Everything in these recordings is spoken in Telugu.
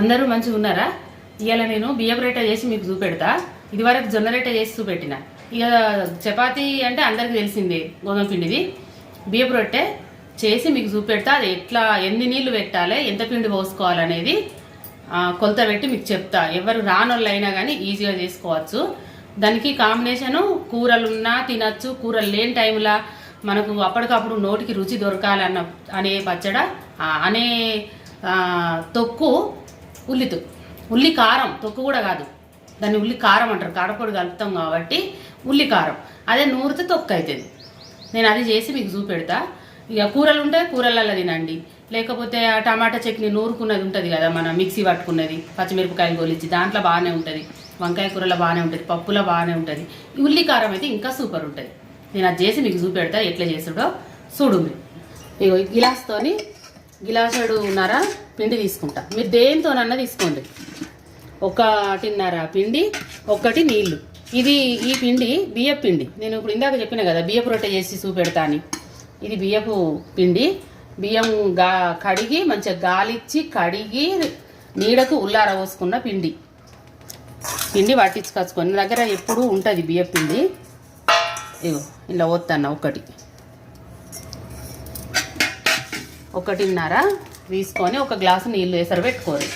అందరూ మంచిగా ఉన్నారా? ఇవాళ నేను బియ్యం రొట్టె చేసి మీకు చూపెడతా. ఇదివరకు జొన్న రేట చేసి చూపెట్టిన. ఇక చపాతీ అంటే అందరికి తెలిసింది గోధుమ పిండిది. బియ్యపు రొట్టె చేసి మీకు చూపెడతా. అది ఎట్లా ఎన్ని నీళ్ళు పెట్టాలి ఎంత పిండి పోసుకోవాలనేది కొలత పెట్టి మీకు చెప్తా. ఎవరు రానోళ్ళు అయినా కానీ ఈజీగా చేసుకోవచ్చు. దానికి కాంబినేషను కూరలు ఉన్నా తినచ్చు. కూరలు లేని టైంలో మనకు అప్పటికప్పుడు నోటికి రుచి దొరకాలన్న అనే పచ్చడ అనే తొక్కు ఉల్లితో. ఉల్లి కారం తొక్కు కూడా కాదు. దాన్ని ఉల్లి కారం అంటారు. కారపొడి కలుపుతాం కాబట్టి ఉల్లి కారం. అదే నూరితే తొక్కు అవుతుంది నేను అది చేసి మీకు చూపెడతా. ఇక కూరలు ఉంటే కూరలలో తినండి. లేకపోతే ఆ టమాటా చట్నీ నూరుకున్నది ఉంటుంది కదా మన మిక్సీ పట్టుకున్నది పచ్చిమిరపకాయలు గోలిచ్చి దాంట్లో బాగానే ఉంటుంది. వంకాయ కూరలో బాగానే ఉంటుంది పప్పులో బాగానే ఉంటుంది. ఈ ఉల్లి కారం అయితే ఇంకా సూపర్ ఉంటుంది. నేను అది చేసి మీకు చూపెడతా ఎట్లా చేసుడో చూడు మీరు. ఇగో ఈ ఉన్నారా పిండి తీసుకుంటా. మీరు దేనితోనన్నా తీసుకోండి. ఒకటిన్నర పిండి ఒకటి నీళ్ళు. ఇది ఈ పిండి బియ్యపు పిండి. నేను ఇప్పుడు ఇందాక చెప్పిన కదా బియ్యపు రొట్టె చేసి చూపెడతా అని. ఇది బియ్యపు పిండి. బియ్యం గా కడిగి మంచిగా గాలిచ్చి కడిగి నీడకు ఉల్లార పోసుకున్న పిండి. పిండి పట్టించుకొచ్చుకొని దగ్గర ఎప్పుడూ ఉంటుంది బియ్యపు పిండి. ఇగో ఇలా వద్దన్న ఒకటి. ఒకటిన్నర తీసుకొని ఒక గ్లాసు నీళ్ళు ఎసరు పెట్టుకోరు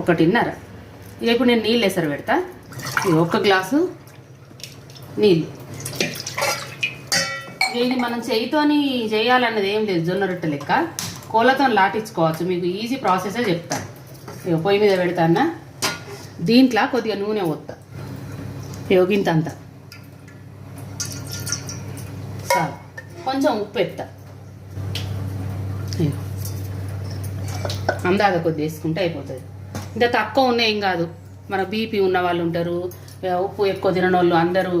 ఒకటిన్నర. ఇప్పుడు నేను నీళ్ళు ఎసరు పెడతా. ఒక గ్లాసు నీళ్ళు. ఇది మనం చేయితోని చేయాలన్నది ఏం లేదు జొన్న రొట్టె లెక్క. కోళ్ళతో లాటించుకోవచ్చు మీకు ఈజీ ప్రాసెసే చెప్తాను ఇక పొయ్యి మీద పెడతానా దీంట్లో కొద్దిగా నూనె పోతా యోగింత అంతా చాలు కొంచెం ఉప్పు ఎత్తా. అందాక కొద్ది వేసుకుంటే అయిపోతుంది. ఇంకా తక్కువ ఉన్న ఏం కాదు. మన బీపీ ఉన్న వాళ్ళు ఉంటారు. ఉప్పు ఎక్కువ తినని వాళ్ళు అందరూ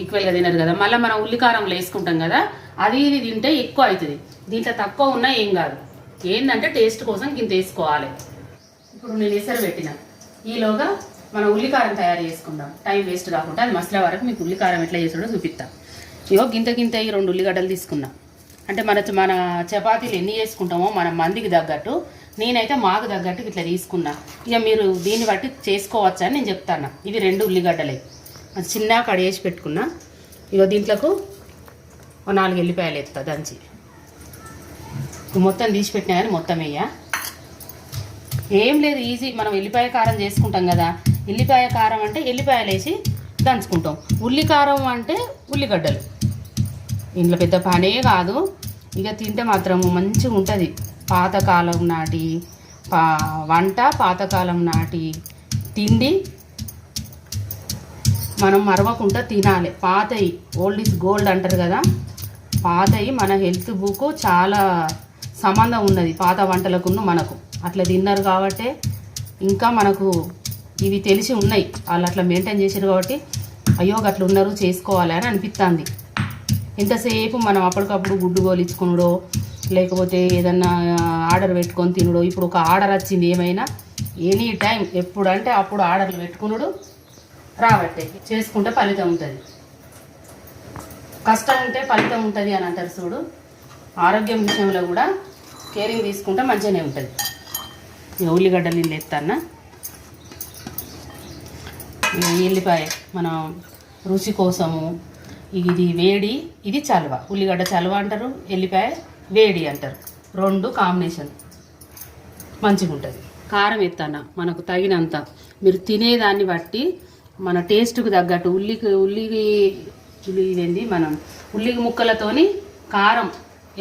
ఈక్వల్గా తినరు కదా. మళ్ళీ మనం ఉల్లికారంలో వేసుకుంటాం కదా అది ఇది తింటే ఎక్కువ అవుతుంది దీంట్లో తక్కువ ఉన్నా ఏం కాదు. ఏంటంటే టేస్ట్ కోసం ఇంత వేసుకోవాలి. ఇప్పుడు నేను ఎసరు పెట్టిన. ఈలోగా మనం ఉల్లికారం తయారు చేసుకుందాం. టైం వేస్ట్ కాకుండా అది మసలా వరకు మీకు ఉల్లికారం ఎట్లా చేసాడో చూపిస్తాం. ఇగో గింత గింత ఈ రెండు ఉల్లిగడ్డలు తీసుకున్నాం. అంటే మన మన చపాతీలు ఎన్ని చేసుకుంటామో మన మందికి తగ్గట్టు నేనైతే మాకు తగ్గట్టు ఇట్లా తీసుకున్నా. ఇక మీరు దీన్ని బట్టి చేసుకోవచ్చు అని నేను చెప్తాను ఇవి రెండు ఉల్లిగడ్డలే. అది చిన్నగా కడిగేసి పెట్టుకున్నా. ఇగో దీంట్లోకి ఓ నాలుగు ఎల్లిపాయలు ఎత్తా దంచి. మొత్తం తీసి పెట్టినా కానీ మొత్తం వేయ. ఏం లేదు ఈజీ. మనం ఎల్లిపాయ కారం చేసుకుంటాం కదా. ఎల్లిపాయ కారం అంటే ఎల్లిపాయలు వేసి దంచుకుంటాం. ఉల్లి కారం అంటే ఉల్లిగడ్డలు. ఇంట్లో పెద్ద పనే కాదు. ఇక తింటే మాత్రము మంచిగా ఉంటుంది. పాతకాలం నాటి పా వంట పాతకాలం నాటి తిండి మనం మరవకుండా తినాలి. పాతయి ఓల్డ్ ఇస్ గోల్డ్ అంటారు కదా? పాతయి మన హెల్త్ బుక్ చాలా సంబంధం ఉన్నది. పాత వంటలకును మనకు. అట్లా తిన్నారు కాబట్టి ఇంకా మనకు ఇవి తెలిసి ఉన్నాయి. వాళ్ళు అట్లా మెయింటైన్ చేశారు కాబట్టి అయ్యో అట్లా ఉన్నారు చేసుకోవాలి అని అనిపిస్తుంది ఎంతసేపు మనం అప్పటికప్పుడు గుడ్డు గోలించుకునుడో లేకపోతే ఏదన్నా ఆర్డర్ పెట్టుకొని తినుడో ఇప్పుడు ఒక ఆర్డర్ వచ్చింది ఏమైనా ఎనీ టైం ఎప్పుడంటే అప్పుడు ఆర్డర్లు పెట్టుకునుడు రాబట్టే చేసుకుంటే ఫలితం ఉంటుంది. కష్టం ఉంటే ఫలితం ఉంటుంది అని అంటారు చూడు. ఆరోగ్యం విషయంలో కూడా కేరింగ్ తీసుకుంటే మంచిగానే ఉంటుంది. ఇక ఉల్లిగడ్డలు నేను ఎత్తానా ఎల్లిపాయ మనం రుచి కోసము ఇది వేడి ఇది చలవ. ఉల్లిగడ్డ చలవ అంటారు ఎల్లిపాయ వేడి అంటారు. రెండు కాంబినేషన్ మంచిగా ఉంటుంది కారం ఎత్తాన మనకు తగినంత. మీరు తినేదాన్ని బట్టి మన టేస్ట్కు తగ్గట్టు ఉల్లికి ఉల్లికి ఉల్లి ఇదేంది? మనం ఉల్లి ముక్కలతోని కారం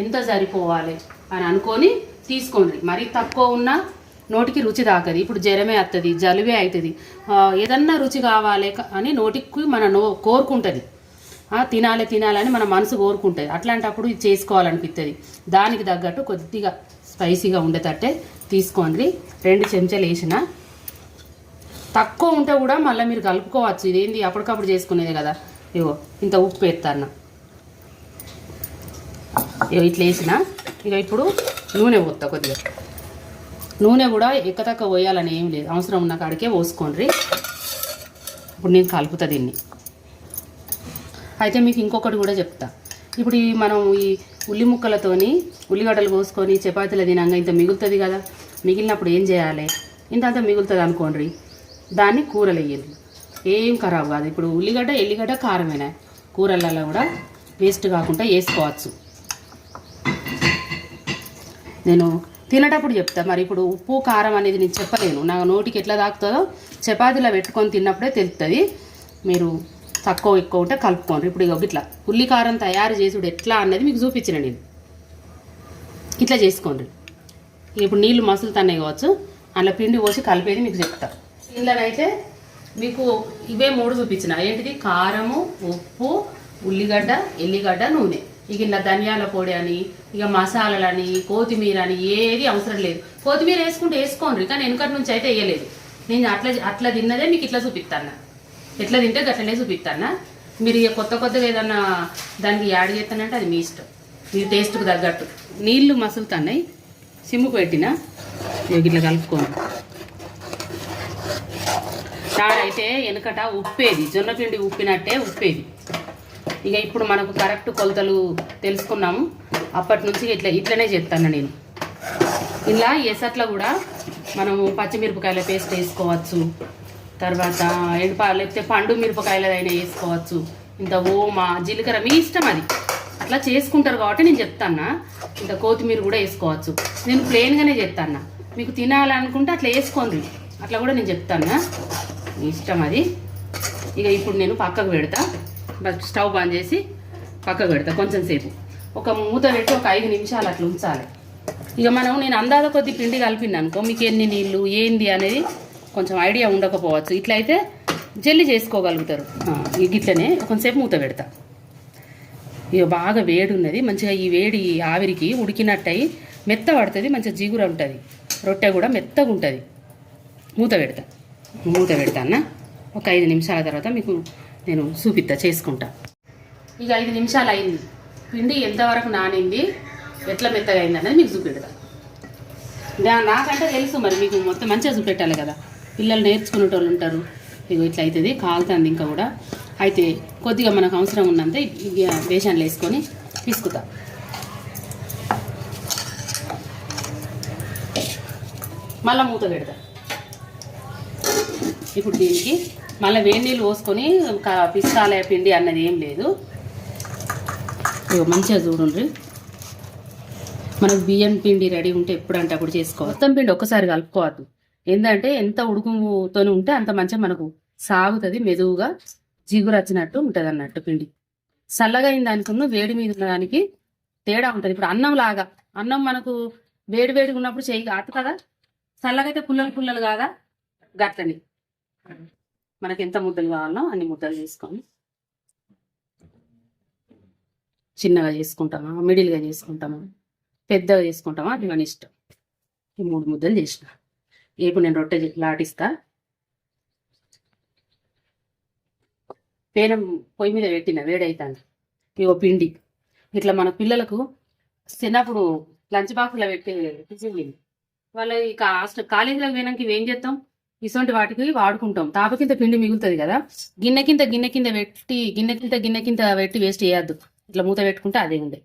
ఎంత సరిపోవాలి అని అనుకొని తీసుకోండి. మరీ తక్కువ ఉన్నా నోటికి రుచి తాకది. ఇప్పుడు జ్వరమే వస్తుంది జలుబే అవుతుంది ఏదన్నా రుచి కావాలి అని నోటికి మన నో కోరుకుంటుంది. తినాలి తినాలని మన మనసు కోరుకుంటుంది. అట్లాంటప్పుడు ఇది చేసుకోవాలనిపిస్తుంది దానికి తగ్గట్టు కొద్దిగా స్పైసీగా ఉండేటట్టే తీసుకోండి. రెండు చెంచాలు వేసిన. తక్కువ ఉంటే కూడా మళ్ళీ మీరు కలుపుకోవచ్చు. ఇదేంది? అప్పటికప్పుడు చేసుకునేదే కదా. ఇగో ఇంత ఉప్పు వేస్తాను ఇగో ఇట్లా వేసిన. ఇక ఇప్పుడు నూనె పోతా కొద్దిగా. నూనె కూడా ఎక్కతక్క పోయాలని ఏం లేదు. అవసరం ఉన్న కాడికే పోసుకోండి. ఇప్పుడు నేను కలుపుతా దీన్ని. అయితే మీకు ఇంకొకటి కూడా చెప్తా. ఇప్పుడు ఈ మనం ఈ ఉల్లి ముక్కలతోని ఉల్లిగడ్డలు కోసుకొని చపాతీలు తినంగా ఇంత మిగులుతుంది కదా మిగిలినప్పుడు ఏం చేయాలి? ఇంత అంత మిగులుతుంది అనుకోండి దాన్ని కూరలు వేయండి ఏం ఖరాబ్ కాదు. ఇప్పుడు ఉల్లిగడ్డ ఎల్లిగడ్డ కారమేనా? కూరలలో కూడా వేస్ట్ కాకుండా వేసుకోవచ్చు. నేను తినేటప్పుడు చెప్తా. మరి ఇప్పుడు ఉప్పు కారం అనేది నేను చెప్పలేను. నా నోటికి ఎట్లా తాకుతుందో చపాతీలో పెట్టుకొని తిన్నప్పుడే తెలుస్తుంది మీరు తక్కువ ఎక్కువ ఉంటే కలుపుకోండి. ఇప్పుడు ఇక ఇట్లా ఉల్లి కారం తయారు చేసుడు ఎట్లా అన్నది మీకు చూపించిన నేను. ఇట్లా చేసుకోండి. ఇప్పుడు నీళ్ళు మసులు తన్నాయి కావచ్చు. అందులో పిండి పోసి కలిపేది మీకు చెప్తా. ఇందులోనైతే మీకు ఇవే మూడు చూపించిన. ఏంటిది కారము ఉప్పు ఉల్లిగడ్డ ఎల్లిగడ్డ నూనె. ఇక ఇలా ధనియాల పొడి అని ఇక మసాలాలని కొత్తిమీర అని ఏది అవసరం లేదు. కొత్తిమీర వేసుకుంటే వేసుకోండి. కానీ వెనుకటి నుంచి అయితే వేయలేదు. నేను అట్లా అట్లా తిన్నదే మీకు ఇట్లా చూపిస్తాను ఎట్లా తింటే గట్లనే చూపిస్తానా మీరు ఇక కొత్త కొత్తగా ఏదన్నా దానికి యాడ్ చేస్తానంటే అది మీ ఇష్టం. మీ టేస్ట్కి తగ్గట్టు. నీళ్ళు మసులుతున్నాయి. సిమ్ముకు పెట్టిన. ఇట్లా కలుపుకోను. తాడైతే వెనకట ఉప్పేది. జొన్న పిండి ఉప్పినట్టే ఉప్పేది. ఇక ఇప్పుడు మనకు కరెక్ట్ కొలతలు తెలుసుకున్నాము. అప్పటి నుంచి ఇట్లా ఇట్లనే చెప్తాను నేను. ఇలా ఎసట్లో కూడా మనము పచ్చిమిరపకాయల పేస్ట్ వేసుకోవచ్చు. తర్వాత ఎండుపా లేకపోతే పండు మిరపకాయలదైనా వేసుకోవచ్చు. ఇంత ఓమా జీలకర్ర మీ ఇష్టం అది. అట్లా చేసుకుంటారు కాబట్టి నేను చెప్తాను ఇంత కొత్తిమీర కూడా వేసుకోవచ్చు. నేను ప్లెయిన్గానే చెప్తాను మీకు తినాలనుకుంటే అట్లా వేసుకోండి. అట్లా కూడా నేను చెప్తాను మీ ఇష్టం అది. ఇక ఇప్పుడు నేను పక్కకు పెడతా. బస్ స్టవ్ బంద్ చేసి పక్కకు పెడతా కొంచెం సేపు. ఒక మూత పెట్టి ఒక ఐదు నిమిషాలు అట్లా ఉంచాలి. ఇక మనం నేను అందాద కొద్ది పిండి కలిపింది అనుకో మీకు ఎన్ని నీళ్ళు ఏంది అనేది కొంచెం ఐడియా ఉండకపోవచ్చు. ఇట్లయితే జల్లి చేసుకోగలుగుతారు. ఇట్లనే కొంచెంసేపు మూత పెడతా. ఇక బాగా వేడి ఉన్నది. మంచిగా ఈ వేడి ఆవిరికి ఉడికినట్టయి మెత్త పడుతుంది మంచిగా జిగురు ఉంటుంది. రొట్టె కూడా మెత్తగా ఉంటుంది. మూత పెడతా. మూత పెడతానా? ఒక ఐదు నిమిషాల తర్వాత మీకు నేను చూపిస్తా చేసుకుంటా. ఇక ఐదు నిమిషాలు అయింది పిండి ఎంతవరకు నానింది ఎట్లా మెత్తగా అయింది అనేది మీకు చూపెడతా. నాకంటే తెలుసు మరి మీకు మొత్తం మంచిగా చూపెట్టాలి కదా. పిల్లలు నేర్చుకునేటోళ్ళు ఉంటారు. ఇగో ఇట్లా అవుతుంది కాలుతుంది ఇంకా కూడా. అయితే కొద్దిగా మనకు అవసరం ఉన్నంత ఇక బేషన్లు వేసుకొని తీసుకుతా మళ్ళీ మూత పెడతా ఇప్పుడు దీనికి మళ్ళీ వేడి నీళ్ళు పోసుకొని పిస్తాలే పిండి అన్నది ఏం లేదు. ఇగో మంచిగా చూడండి మనకు బియ్యం పిండి రెడీ ఉంటే ఎప్పుడంటే అప్పుడు చేసుకోవాలి. మొత్తం పిండి ఒక్కసారి కలుపుకోవద్దు. ఏంటంటే ఎంత ఉడుకుతో ఉంటే అంత మంచిగా మనకు సాగుతుంది మెదువుగా జిగురు వచ్చినట్టు ఉంటుంది అన్నట్టు పిండి. చల్లగా అయిన దానికి వేడి మీద ఉన్నదానికి తేడా ఉంటుంది. ఇప్పుడు అన్నం లాగా అన్నం మనకు వేడి వేడిగా ఉన్నప్పుడు చేయి కాదు కదా? చల్లగా అయితే పుల్లలు పుల్లలు కాదా? గట్లని మనకి ఎంత ముద్దలు కావాలో అన్ని ముద్దలు చేసుకొని చిన్నగా చేసుకుంటామా మిడిల్గా చేసుకుంటామా పెద్దగా చేసుకుంటామా అది మన ఇష్టం. ఈ మూడు ముద్దలు చేసిన. ఇప్పుడు నేను రొట్టె లాటిస్తా. పేనం పొయ్యి మీద పెట్టిన వేడైతాను ఇగో పిండి. ఇట్లా మన పిల్లలకు చిన్నప్పుడు లంచ్ బాక్స్లో పెట్టే టిఫిన్ పిండి వాళ్ళ ఇక హాస్టల్ కాలేజీలో పోయినాక ఇవి ఏం చేస్తాం? ఇటువంటి వాటికి వాడుకుంటాం. తాప కింద పిండి మిగులుతుంది కదా. గిన్నె కింద గిన్నె కింద పెట్టి గిన్నె కింద గిన్నె కింద పెట్టి వేస్ట్ చేయొద్దు. ఇట్లా మూత పెట్టుకుంటే అదే ఉండే.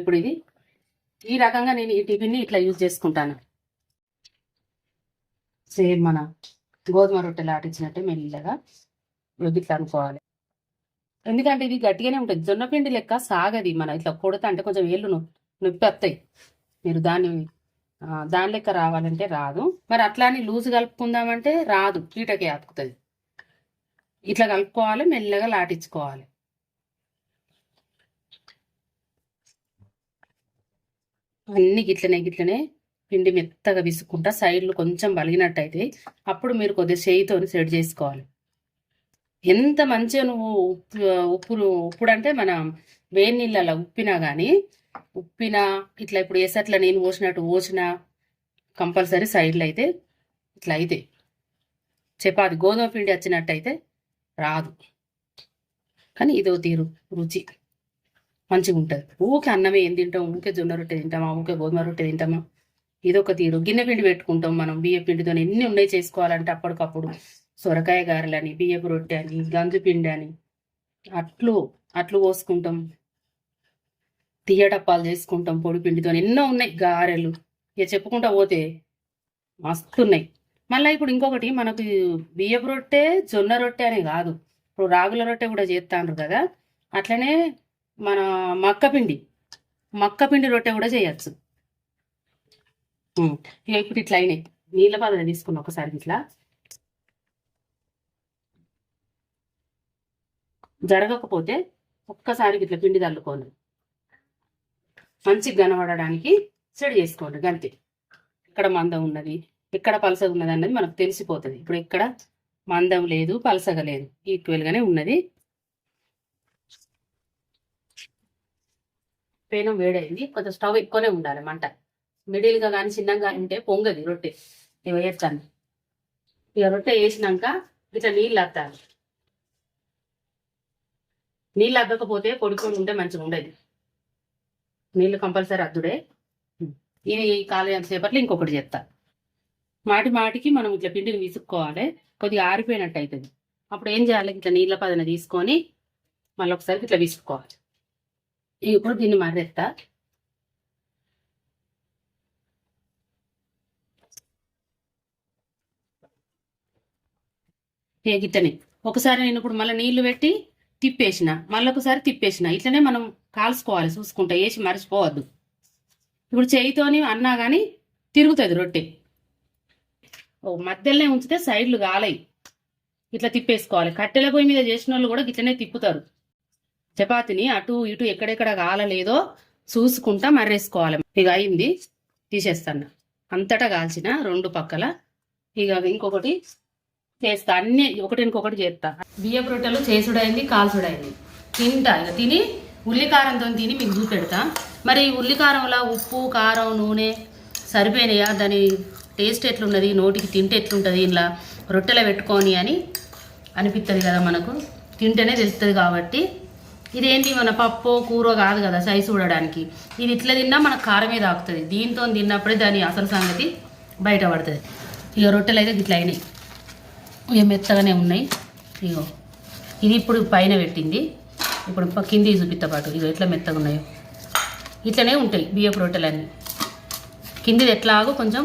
ఇప్పుడు ఇది. ఈ రకంగా నేను ఈ టిఫిన్ని ఇట్లా యూజ్ చేసుకుంటాను. సేమ్ మన గోధుమ రొట్టెలు ఆటించినట్టే మెల్లగా ఇవి ఇట్లా అనుకోవాలి. ఎందుకంటే ఇది గట్టిగానే ఉంటుంది. జొన్నపిండి లెక్క సాగది మన ఇట్లా కొడతా అంటే కొంచెం ఏళ్ళు నొప్పి వస్తాయి మీరు దాన్ని దాని లెక్క రావాలంటే రాదు. మరి అట్లా అని లూజ్ కలుపుకుందామంటే రాదు. కీటకే అతుకుతుంది ఇట్లా కలుపుకోవాలి మెల్లగా లాటించుకోవాలి అన్ని గిట్లనే గిట్లనే పిండి మెత్తగా విసుక్కుంటా సైడ్లు కొంచెం బలిగినట్టయితే అప్పుడు మీరు కొద్దిగా చేయితో సెట్ చేసుకోవాలి. ఎంత మంచిగా నువ్వు ఉప్పు ఉప్పును ఉప్పుడు అంటే మనం వేడి నీళ్ళలో ఉప్పినా కానీ ఉప్పినా ఇట్లా ఇప్పుడు వేసట్లా నేను పోసినట్టు పోసినా కంపల్సరీ సైడ్లో అయితే ఇట్లా అయితే చపాతి గోధుమ పిండి వచ్చినట్టయితే రాదు. కానీ ఇదో తీరు రుచి మంచిగా ఉంటుంది ఊకే అన్నమే ఏం తింటాం ఊకే జొన్న రొట్టె తింటామా ఊకే గోధుమ రొట్టె తింటామా? ఇదొక తీరు. గిన్నె పిండి పెట్టుకుంటాం మనం బియ్య పిండితో ఎన్ని ఉన్నాయి చేసుకోవాలంటే అప్పటికప్పుడు. సొరకాయ గారెలని బియ్యపు రొట్టె అని గంజు పిండి అని. అట్లు అట్లు పోసుకుంటాం. తీయటప్పాలు చేసుకుంటాం పొడి పిండితో ఎన్నో ఉన్నాయి గారెలు. ఇక చెప్పుకుంటా పోతే మస్తున్నాయి. మళ్ళీ ఇప్పుడు ఇంకొకటి మనకు బియ్యపు రొట్టె జొన్న రొట్టె అని కాదు. ఇప్పుడు రాగుల రొట్టె కూడా చేస్తాను కదా. అట్లనే మన మక్క పిండి రొట్టె కూడా చేయొచ్చు. ఇప్పుడు ఇట్లా అయినాయి. నీళ్ళ బాధ తీసుకున్నా ఒకసారి ఇట్లా. జరగకపోతే ఒక్కసారి ఇట్లా పిండి చల్లుకోండి మంచిగా కనబడడానికి సెడి చేసుకోండి గంతి. ఎక్కడ మందం ఉన్నది ఎక్కడ పలసగా ఉన్నది అన్నది మనకు తెలిసిపోతుంది. ఇప్పుడు ఎక్కడ మందం లేదు పలసగా లేదు ఈక్వల్ గానే ఉన్నది. పేనం వేడైంది కొంచెం స్టవ్ ఎక్కువనే ఉండాలి మంట. మిడిల్గా కానీ చిన్నగా ఉంటే పొంగది రొట్టె. ఇవి వేస్తాను ఇక రొట్టె వేసినాక ఇట్లా నీళ్ళు అత్తాలి నీళ్ళు అద్దకపోతే పొడుకొని ఉంటే మంచిగా ఉండేది. నీళ్ళు కంపల్సరీ అద్దుడే. ఇది కాలేజ్ సేపట్లో ఇంకొకటి చేస్తా. మాటి మాటికి మనం ఇట్లా పిండిని విసుక్కోవాలి. కొద్దిగా ఆరిపోయినట్టు అవుతుంది అప్పుడు ఏం చేయాలి? ఇట్లా నీళ్ళ పదన తీసుకొని మళ్ళీ ఒకసారి ఇట్లా విసుక్కోవాలి. ఇప్పుడు దీన్ని మర్రెత్తా గిట్టని ఒకసారి నేను ఇప్పుడు మళ్ళీ నీళ్ళు పెట్టి తిప్పేసిన. మళ్ళీ ఒకసారి తిప్పేసిన. ఇట్లనే మనం కాల్చుకోవాలి చూసుకుంటా. వేసి మర్చిపోవద్దు. ఇప్పుడు చేయితోని అన్నా కానీ తిరుగుతుంది రొట్టె. ఓ మధ్యలోనే ఉంచితే సైడ్లు కాలయి ఇట్లా తిప్పేసుకోవాలి. కట్టెల పొయ్యి మీద చేసిన వాళ్ళు కూడా ఇట్లనే తిప్పుతారు. చపాతీని అటు ఇటు ఎక్కడెక్కడ కాలలేదో చూసుకుంటా మర్రేసుకోవాలి. ఇక అయింది. తీసేస్తాను. అంతటా కాల్చిన రెండు పక్కల. ఇక ఇంకొకటి చేస్తా అన్ని ఒకటినొకటి ఇంకొకటి చేస్తా. బియ్యపు రొట్టెలు చేసుడైంది కాల్చుడైంది. తింటా ఇక తిని ఉల్లికారంతో తిని మీకు చూపెడతా. మరి ఉల్లికారంలో ఉప్పు కారం నూనె సరిపోయినాయా? దాని టేస్ట్ ఎట్లున్నది? నోటికి తింటే ఎట్లుంటుంది ఇలా రొట్టెలో పెట్టుకొని అని అనిపిస్తుంది కదా మనకు. తింటేనే తెలుస్తుంది కాబట్టి. ఇదేంటి మన పప్పు కూర కాదు కదా సైజు చూడడానికి. ఇది ఇట్లా తిన్నా మనకు కారమే తాకుతుంది దీంతో తిన్నప్పుడే దాని అసలు సంగతి బయటపడుతుంది. ఇక రొట్టెలు అయితే ఇట్లా అయినాయి. ఇక మెత్తగానే ఉన్నాయి. ఇగో ఇది ఇప్పుడు పైన పెట్టింది. ఇప్పుడు కింది చూపిస్తా పాటు. ఇగో ఎట్లా మెత్తగా ఉన్నాయో. ఇట్లనే ఉంటాయి బియ్యపు రొట్టెలన్నీ. కిందిది ఎట్లాగో కొంచెం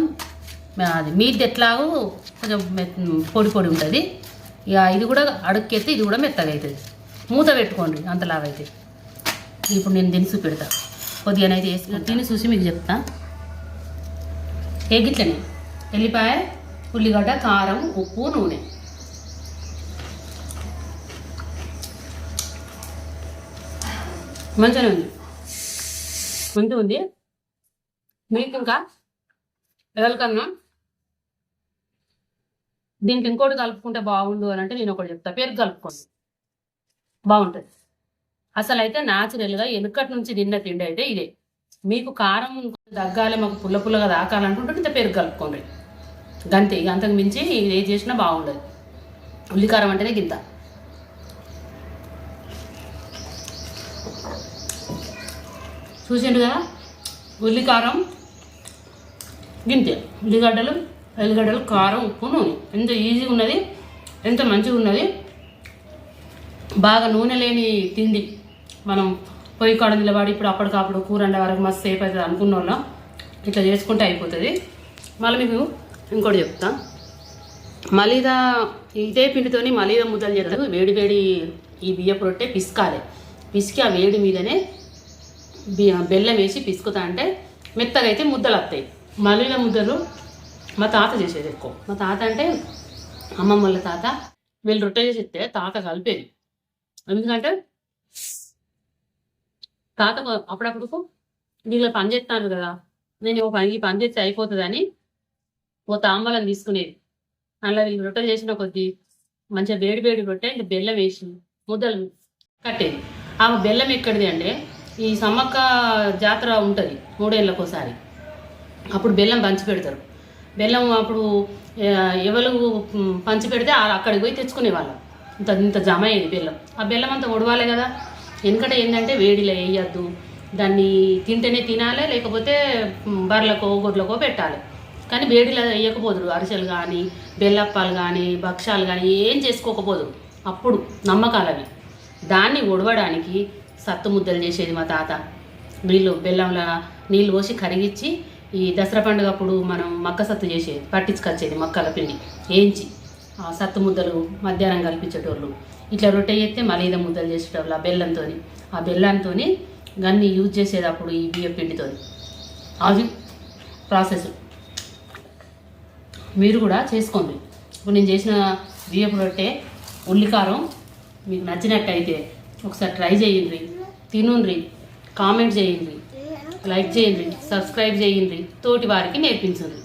అది మీది ఎట్లాగో కొంచెం పొడి పొడి ఉంటుంది. ఇక ఇది కూడా అడుక్కెత్తే ఇది కూడా మెత్తగా అవుతుంది మూత పెట్టుకోండి అంతలాగైతే ఇప్పుడు నేను దీన్ని చూపెడతా. కొద్దిగానైతే వేసి తిని చూసి మీకు చెప్తా. ఏ గిట్లనే? ఎల్లిపాయ ఉల్లిగడ్డ కారం ఉప్పు నూనె. మంచిగానే ఉంది. మంచిగా ఉంది. మీకు ఇంకా ఎవరికన్నా దీనికి ఇంకోటి కలుపుకుంటే బాగుండు అని అంటే నేను ఒకటి చెప్తా. పేరు కలుపుకోండి. బాగుంటుంది. అసలు అయితే న్యాచురల్గా వెనుకటి నుంచి తిన్న తిండి అయితే ఇదే. మీకు కారం దగ్గాలి మాకు పుల్ల పుల్లగా తాకాలనుకుంటే ఇంత పెరుగు కలుపుకోండి. గంతే ఇక అంతకు మించి ఇది ఏది చేసినా బాగుండదు. ఉల్లికారం అంటేనే గింత. చూసిండు కదా? ఉల్లికారం గింతే. ఉల్లిగడ్డలు ఎల్లిగడ్డలు కారం ఉప్పు నూనె. ఎంత ఈజీగా ఉన్నది ఎంత మంచిగా ఉన్నది. బాగా నూనె లేని తిండి. మనం పొయ్యి కాడ నిలబడి ఇప్పుడు అప్పటికప్పుడు కూర వండే వరకు మస్తు సేఫ్ అవుతుంది అనుకున్న వాళ్ళం ఇట్లా చేసుకుంటే అయిపోతుంది. మళ్ళీ మీకు ఇంకోటి చెప్తా. మలీదా ఇదే పిండితోని మలీదా ముద్దలు చేస్తారు. వేడి వేడి ఈ బియ్యపు రొట్టె పిసకాలి. పిసికి ఆ వేడి మీదనే బెల్లం వేసి పిసుకుతా అంటే మెత్తగా అయితే ముద్దలు వస్తాయి మలీదా ముద్దలు మా తాత చేసేది ఎక్కువ. మా తాత అంటే అమ్మమ్మ వాళ్ళ తాత వీళ్ళు రొట్టె చేసి ఇస్తే తాత కలిపేది. ఎందుకంటే తాత అప్పుడప్పుడు వీళ్ళు పని చేస్తాను కదా నేను ఒక పని ఈ పని చేస్తే అయిపోతుందని ఓ తాంబలం తీసుకునేది. అలా వీళ్ళు రొట్టె చేసిన కొద్దీ మంచిగా వేడి వేడి రొట్టె ఇంకా బెల్లం వేసి ముద్దలు కట్టేది. ఆ బెల్లం ఎక్కడిది అంటే ఈ సమ్మక్క జాతర ఉంటుంది మూడేళ్ళకి ఒకసారి అప్పుడు బెల్లం పంచి పెడతారు. బెల్లం అప్పుడు ఎవరు పంచి పెడితే అక్కడికి పోయి తెచ్చుకునేవాళ్ళం. ఇంత ఇంత జమ అయ్యేది బెల్లం. ఆ బెల్లం అంతా ఉడవాలి కదా. వెనకట ఏంటంటే వేడిలో వేయద్దు. దాన్ని తింటేనే తినాలి లేకపోతే బర్రలకో బర్రెలకో గొడ్లకో పెట్టాలి. కానీ వేడిలో వేయకపోదురు. అరిసెలు కానీ బెల్లప్పాలు కానీ భక్ష్యాలు కానీ ఏం చేసుకోకపోదురు. అప్పుడు నమ్మకాలు అవి. దాన్ని ఒడవడానికి సత్తు ముద్దలు చేసేది మా తాత. నీళ్ళు బెల్లంలో నీళ్ళు పోసి కరిగించి ఈ దసరా పండుగ అప్పుడు మనం మక్క సత్తు చేసేది పట్టించుకొచ్చేది మక్కల పిండి వేయించి. ఆ సత్తు ముద్దలు మధ్యాహ్నం కల్పించేటోళ్ళు. ఇట్లా రొట్టె చేస్తే మళ్ళీ మలీద ముద్దలు చేసేటోళ్ళు ఆ బెల్లంతో ఆ బెల్లంతో గన్ని యూజ్ చేసేది అప్పుడు ఈ బియ్య పిండితో అది ప్రాసెస్. మీరు కూడా చేసుకోండి. ఇప్పుడు నేను చేసిన బియ్యపు రొట్టె ఉల్లికారం మీకు నచ్చినట్టయితే ఒకసారి ట్రై చేయండి. తినుండ్రి కామెంట్ చేయండి లైక్ చేయండి సబ్స్క్రైబ్ చేయండి తోటి వారికి నేర్పించండి.